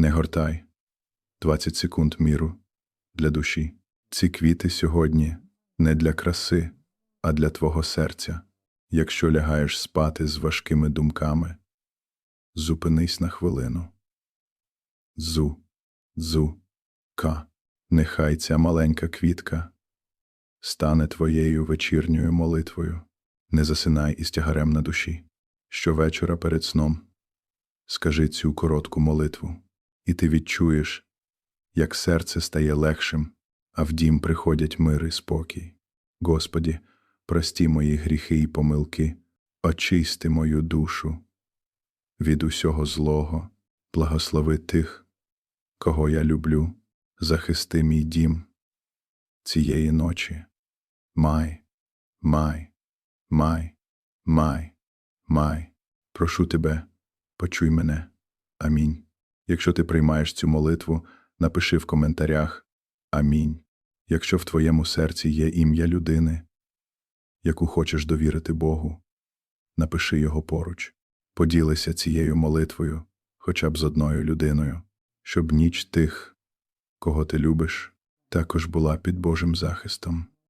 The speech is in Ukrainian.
Не гортай. 20 секунд міру для душі. Ці квіти сьогодні не для краси, а для твого серця. Якщо лягаєш спати з важкими думками, зупинись на хвилину. Зу, зу, ка. Нехай ця маленька квітка стане твоєю вечірньою молитвою. Не засинай із тягарем на душі. Щовечора перед сном скажи цю коротку молитву, і ти відчуєш, як серце стає легшим, а в дім приходять мир і спокій. Господі, прості мої гріхи і помилки, очисти мою душу від усього злого, благослови тих, кого я люблю, захисти мій дім цієї ночі. Май, май, май, май, май. Прошу тебе, почуй мене. Амінь. Якщо ти приймаєш цю молитву, напиши в коментарях Амінь. Якщо в твоєму серці є ім'я людини, яку хочеш довірити Богу, напиши його поруч. Поділися цією молитвою хоча б з одною людиною, щоб ніч тих, кого ти любиш, також була під Божим захистом.